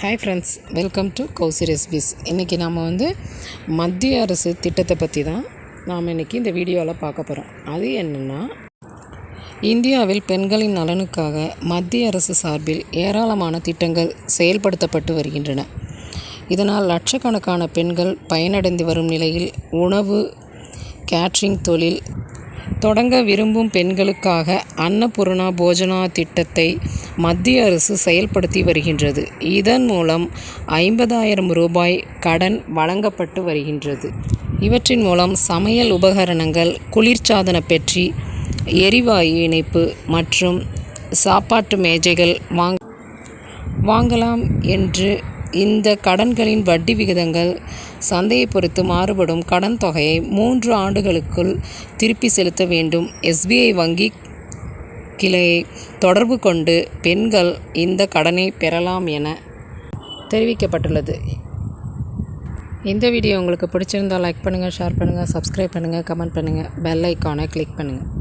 Hi friends welcome to Kousi recipes இன்றைக்கி நாம் வந்து மத்திய அரசு திட்டத்தை பற்றி தான் நாம் இன்றைக்கி இந்த வீடியோவில் பார்க்க போகிறோம் அது என்னென்னா இந்தியாவில் பெண்களின் நலனுக்காக மத்திய அரசு சார்பில் ஏராளமான திட்டங்கள் செயல்படுத்தப்பட்டு வருகின்றன. இதனால் லட்சக்கணக்கான பெண்கள் பயனடைந்து வரும் நிலையில் உணவு கேட்ரிங் தொழில் தொடங்க விரும்பும் பெண்களுக்காக அன்னபூர்ணா போஜனா திட்டத்தை மத்திய அரசு செயல்படுத்தி வருகின்றது. இதன் மூலம் ஐம்பதாயிரம் ரூபாய் கடன் வழங்கப்பட்டு வருகின்றது. இவற்றின் மூலம் சமையல் உபகரணங்கள் குளிர்சாதன பெற்றி எரிவாயு இணைப்பு மற்றும் சாப்பாட்டு மேஜைகள் வாங் வாங்கலாம் என்று இந்த கடன்களின் வட்டி விகிதங்கள் சந்தையை பொறுத்து மாறுபடும் கடன் தொகையை மூன்று ஆண்டுகளுக்குள் திருப்பி செலுத்த வேண்டும். எஸ்பிஐ வங்கி கிளையை தொடர்பு கொண்டு பெண்கள் இந்த கடனை பெறலாம் என தெரிவிக்கப்பட்டுள்ளது. இந்த வீடியோ உங்களுக்கு பிடிச்சிருந்தால் லைக் பண்ணுங்கள் ஷேர் பண்ணுங்கள் சப்ஸ்கிரைப் பண்ணுங்கள் கமெண்ட் பண்ணுங்கள் பெல் ஐக்கானை கிளிக் பண்ணுங்கள்